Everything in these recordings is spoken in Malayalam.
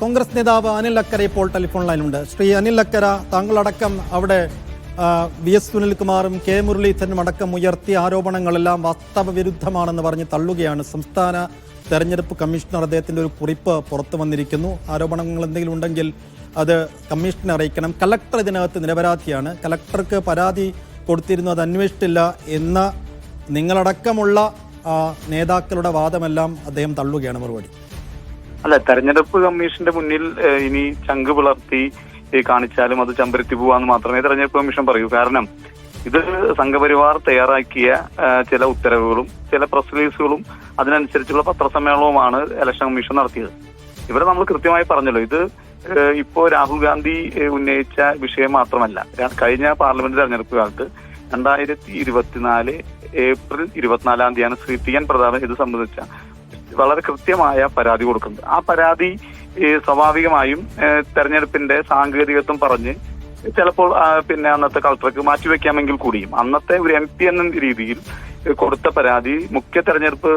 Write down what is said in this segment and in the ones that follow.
കോൺഗ്രസ് നേതാവ് അനിൽ അക്കര ഇപ്പോൾ ടെലിഫോൺ ലൈനുണ്ട്. ശ്രീ അനിൽ അക്കര താങ്കളടക്കം അവിടെ വി എസ് സുനിൽകുമാറും കെ മുരളീധരനും അടക്കം ഉയർത്തിയ ആരോപണങ്ങളെല്ലാം വാസ്തവ വിരുദ്ധമാണെന്ന് പറഞ്ഞ് തള്ളുകയാണ്. സംസ്ഥാന തെരഞ്ഞെടുപ്പ് കമ്മീഷണർ അദ്ദേഹത്തിന്റെ ഒരു കുറിപ്പ് പുറത്തു വന്നിരിക്കുന്നു. ആരോപണങ്ങൾ എന്തെങ്കിലും ഉണ്ടെങ്കിൽ അത് കമ്മീഷനെ അറിയിക്കണം. കലക്ടർ ഇതിനകത്ത് നിരപരാധിയാണ്. കലക്ടർക്ക് പരാതി കൊടുത്തിരുന്നു അത് അന്വേഷിച്ചില്ല എന്ന നിങ്ങളടക്കമുള്ള നേതാക്കളുടെ വാദമെല്ലാം അദ്ദേഹം തള്ളുകയാണ് മറുപടി. അല്ല തെരഞ്ഞെടുപ്പ് കമ്മീഷന്റെ മുന്നിൽ ഇനി ചങ്ക് പിളർത്തി കാണിച്ചാലും അത് ചമ്പരത്തി പോവാന്ന് മാത്രമേ തെരഞ്ഞെടുപ്പ് കമ്മീഷൻ പറയൂ. കാരണം ഇത് സംഘപരിവാർ തയ്യാറാക്കിയ ചില ഉത്തരവുകളും ചില പ്രസ് റിലീസുകളും അതിനനുസരിച്ചുള്ള പത്രസമ്മേളനവുമാണ് ഇലക്ഷൻ കമ്മീഷൻ നടത്തിയത്. ഇവിടെ നമ്മൾ കൃത്യമായി പറഞ്ഞല്ലോ ഇത് ഇപ്പോ രാഹുൽ ഗാന്ധി ഉന്നയിച്ച വിഷയം മാത്രമല്ല. കഴിഞ്ഞ പാർലമെന്റ് തെരഞ്ഞെടുപ്പ് കാലത്ത് രണ്ടായിരത്തി ഇരുപത്തിനാല് ഏപ്രിൽ ഇരുപത്തിനാലാം തീയതിയാണ് ശ്രീ ടി എൻ പ്രതാപൻ ഇത് സംബന്ധിച്ച വളരെ കൃത്യമായ പരാതി കൊടുക്കുന്നത് ആ പരാതി സ്വാഭാവികമായും തെരഞ്ഞെടുപ്പിന്റെ സാങ്കേതികത്വം പറഞ്ഞ് ചിലപ്പോൾ പിന്നെ അന്നത്തെ കളക്ടർക്ക് മാറ്റിവെക്കാമെങ്കിൽ കൂടിയും. അന്നത്തെ ഒരു എം പി എന്ന രീതിയിൽ കൊടുത്ത പരാതി മുഖ്യ തെരഞ്ഞെടുപ്പ്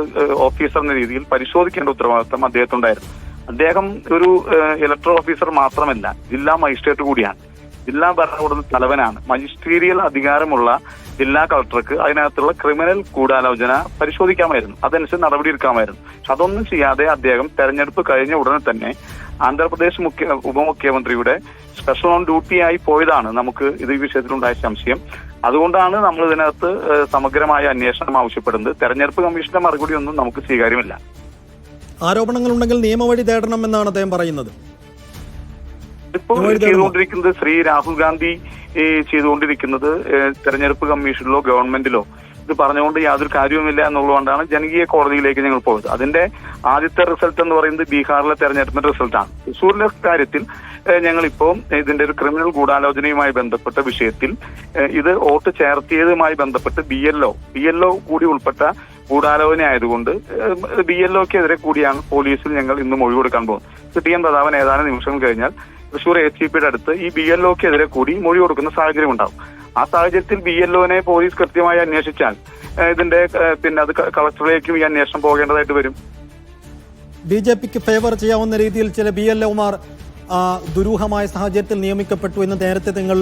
ഓഫീസർ എന്ന രീതിയിൽ പരിശോധിക്കേണ്ട ഉത്തരവാദിത്തം അദ്ദേഹത്തുണ്ടായിരുന്നു അദ്ദേഹം ഒരു ഇലക്ട്രോ ഇലക്ട്രൽ ഓഫീസർ മാത്രമല്ല ജില്ലാ മജിസ്ട്രേറ്റ് കൂടിയാണ്. ജില്ലാ ഭരണകൂടം തലവനാണ്. മജിസ്ട്രീരിയൽ അധികാരമുള്ള ജില്ലാ കളക്ടർക്ക് അതിനകത്തുള്ള ക്രിമിനൽ ഗൂഢാലോചന പരിശോധിക്കാമായിരുന്നു. അതനുസരിച്ച് നടപടിയെടുക്കാമായിരുന്നു. പക്ഷെ അതൊന്നും ചെയ്യാതെ അദ്ദേഹം തെരഞ്ഞെടുപ്പ് കഴിഞ്ഞ ഉടനെ തന്നെ ആന്ധ്രാപ്രദേശ് മുഖ്യ ഉപമുഖ്യമന്ത്രിയുടെ സ്പെഷ്യൽ ഓൺ ഡ്യൂട്ടിയായി പോയതാണ്. നമുക്ക് ഇത് ഈ വിഷയത്തിലുണ്ടായ സംശയം. അതുകൊണ്ടാണ് നമ്മൾ ഇതിനകത്ത് സമഗ്രമായ അന്വേഷണം ആവശ്യപ്പെടുന്നത്. തെരഞ്ഞെടുപ്പ് കമ്മീഷന്റെ മറുപടി ഒന്നും നമുക്ക് സ്വീകാര്യമല്ല. ആരോപണങ്ങളുണ്ടെങ്കിൽ നിയമവഴി തേടണം എന്നാണ് അദ്ദേഹം പറയുന്നത്. ഇപ്പോൾ ചെയ്തുകൊണ്ടിരിക്കുന്നത് ശ്രീ രാഹുൽ ഗാന്ധി ഈ ചെയ്തുകൊണ്ടിരിക്കുന്നത് തെരഞ്ഞെടുപ്പ് കമ്മീഷനിലോ ഗവൺമെന്റിലോ. ഇത് പറഞ്ഞുകൊണ്ട് യാതൊരു കാര്യവുമില്ല എന്നുള്ളതുകൊണ്ടാണ് ജനകീയ കോടതിയിലേക്ക് ഞങ്ങൾ പോയത്. അതിന്റെ ആദ്യത്തെ റിസൾട്ട് എന്ന് പറയുന്നത് ബീഹാറിലെ തെരഞ്ഞെടുപ്പിന്റെ റിസൾട്ടാണ് തൃശ്ശൂരിലെ കാര്യത്തിൽ ഞങ്ങളിപ്പോൾ ഇതിന്റെ ഒരു ക്രിമിനൽ ഗൂഢാലോചനയുമായി ബന്ധപ്പെട്ട വിഷയത്തിൽ ഇത് വോട്ട് ചേർത്തിയതുമായി ബന്ധപ്പെട്ട് B L O B L O കൂടി ഉൾപ്പെട്ട ഗൂഢാലോചന ആയതുകൊണ്ട് ബി എൽ ഒക്കെതിരെ കൂടിയാണ് പോലീസിൽ ഞങ്ങൾ ഇന്ന് മൊഴി കൊടുക്കാൻ പോകുന്നത് ടി എം പ്രതാപൻ ഏതാനും നിമിഷം കഴിഞ്ഞാൽ തൃശൂർ എസ് സി പിയുടെ അടുത്ത് ഈ ബി എൽ കൂടി മൊഴി കൊടുക്കുന്ന സാഹചര്യം ഉണ്ടാവും ആ സാഹചര്യത്തിൽ ബി എൽ ഒനെ പോലീസ് കൃത്യമായി അന്വേഷിച്ചാൽ ഇതിന്റെ പിന്നെ അത് കളക്ടറിലേക്കും ഈ അന്വേഷണം പോകേണ്ടതായിട്ട് വരും. ബി ജെ പിക്ക് ഫേവർ ചെയ്യാവുന്ന രീതിയിൽ ചില ബി എൽ ഒമാർ ദുരൂഹമായ സാഹചര്യത്തിൽ നിയമിക്കപ്പെട്ടു എന്ന് നേരത്തെ നിങ്ങൾ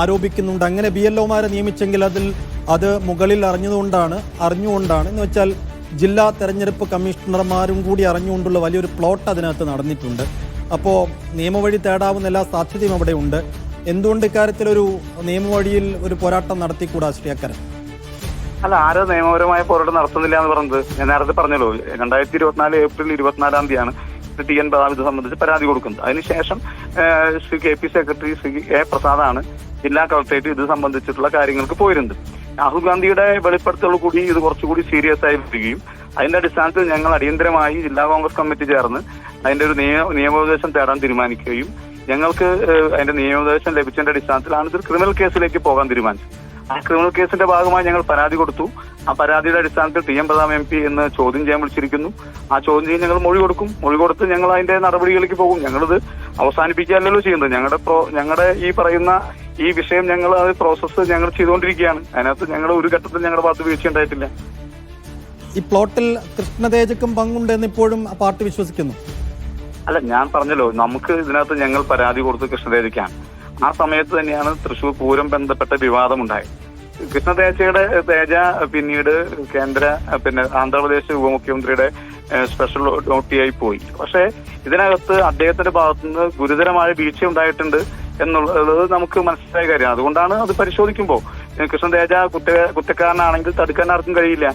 ആരോപിക്കുന്നുണ്ട്. അങ്ങനെ ബി എൽ ഒമാരെ നിയമിച്ചെങ്കിൽ അതിൽ അത് മുകളിൽ അറിഞ്ഞതുകൊണ്ടാണ് അറിഞ്ഞുകൊണ്ടാണ്. എന്ന് വെച്ചാൽ ജില്ലാ തെരഞ്ഞെടുപ്പ് കമ്മീഷണർമാരും കൂടി അറിഞ്ഞുകൊണ്ടുള്ള വലിയൊരു പ്ലോട്ട് അതിനകത്ത് നടന്നിട്ടുണ്ട്. അപ്പോൾ നിയമവഴി തേടാവുന്ന എല്ലാ സാധ്യതയും അവിടെ ഉണ്ട്. എന്തുകൊണ്ട് ഇക്കാര്യത്തിൽ ഒരു നിയമവഴിയിൽ ഒരു പോരാട്ടം നടത്തിക്കൂടാ ശ്രീ അല്ല ആരോ നിയമപരമായ പോരാട്ടം നടത്തുന്നില്ല എന്ന് പറഞ്ഞത് ഞാൻ നേരത്തെ പറഞ്ഞല്ലോ രണ്ടായിരത്തി ഇരുപത്തിനാല് ഏപ്രിൽ ഇരുപത്തിനാലാം തീയതിയാണ് ടി എൻ പ്രതാപ് ഇത് സംബന്ധിച്ച് പരാതി കൊടുക്കുന്നത്. അതിനുശേഷം Shri K P secretary Shri A പ്രസാദാണ് ജില്ലാ കളക്ടറേറ്റ് ഇത് സംബന്ധിച്ചിട്ടുള്ള കാര്യങ്ങൾക്ക് പോയിരുന്നത്. രാഹുൽ ഗാന്ധിയുടെ വെളിപ്പെടുത്തലോട് കൂടി ഇത് കുറച്ചുകൂടി സീരിയസ് ആയി വരികയും അതിന്റെ അടിസ്ഥാനത്തിൽ ഞങ്ങൾ അടിയന്തരമായി ജില്ലാ കോൺഗ്രസ് കമ്മിറ്റി ചേർന്ന് അതിന്റെ ഒരു നിയ- നിയമോപദേശം തേടാൻ തീരുമാനിക്കുകയും ഞങ്ങൾക്ക് അതിന്റെ നിയമോപദേശം ലഭിച്ചതിന്റെ അടിസ്ഥാനത്തിലാണ് ഇതൊരു ക്രിമിനൽ കേസിലേക്ക് പോകാൻ തീരുമാനിച്ചത്. ആ ക്രിമിനൽ കേസിന്റെ ഭാഗമായി ഞങ്ങൾ പരാതി കൊടുത്തു. ആ പരാതിയുടെ അടിസ്ഥാനത്തിൽ T M Prathap M P എന്ന് ചോദ്യം ചെയ്യാൻ വിളിച്ചിരിക്കുന്നു. ആ ചോദ്യം ചെയ്യാൻ ഞങ്ങൾ മൊഴി കൊടുക്കും. മൊഴി കൊടുത്ത് ഞങ്ങൾ അതിന്റെ നടപടികളിലേക്ക് പോകും. ഞങ്ങളിത് അവസാനിപ്പിക്കുകയല്ലോ ചെയ്യുന്നത്. ഞങ്ങളുടെ ഞങ്ങളുടെ ഈ പറയുന്ന ഈ വിഷയം ഞങ്ങൾ അത് പ്രോസസ്സ് ഞങ്ങൾ ചെയ്തുകൊണ്ടിരിക്കുകയാണ്. അതിനകത്ത് ഞങ്ങൾ ഒരു ഘട്ടത്തിൽ ഞങ്ങളുടെ ഭാഗത്ത് വീഴ്ച ഉണ്ടായിട്ടില്ല. ഈ പ്ലോട്ടിൽ കൃഷ്ണതേജക്കും പങ്കുണ്ടെന്ന് ഇപ്പോഴും പാർട്ടി വിശ്വസിക്കുന്നു. അല്ല ഞാൻ പറഞ്ഞല്ലോ നമുക്ക് ഇതിനകത്ത് ഞങ്ങൾ പരാതി കൊടുത്ത് കൃഷ്ണതേജയ്ക്കാണ് ആ സമയത്ത് തന്നെയാണ് തൃശൂർ പൂരം ബന്ധപ്പെട്ട വിവാദമുണ്ടായത്. കൃഷ്ണതേജയുടെ തേജ പിന്നീട് കേന്ദ്ര പിന്നെ ആന്ധ്രാപ്രദേശ് ഉപമുഖ്യമന്ത്രിയുടെ സ്പെഷ്യൽ ഡ്യൂട്ടിയായി പോയി. പക്ഷേ ഇതിനകത്ത് അദ്ദേഹത്തിന്റെ ഭാഗത്തുനിന്ന് ഗുരുതരമായ വീഴ്ച ഉണ്ടായിട്ടുണ്ട് എന്നുള്ളത് നമുക്ക് മനസ്സിലായ കാര്യമാണ് അതുകൊണ്ടാണ് അത് പരിശോധിക്കുമ്പോൾ കൃഷ്ണതേജ കുറ്റ കുറ്റക്കാരനാണെങ്കിൽ തടുക്കാൻ ആർക്കും കഴിയില്ല.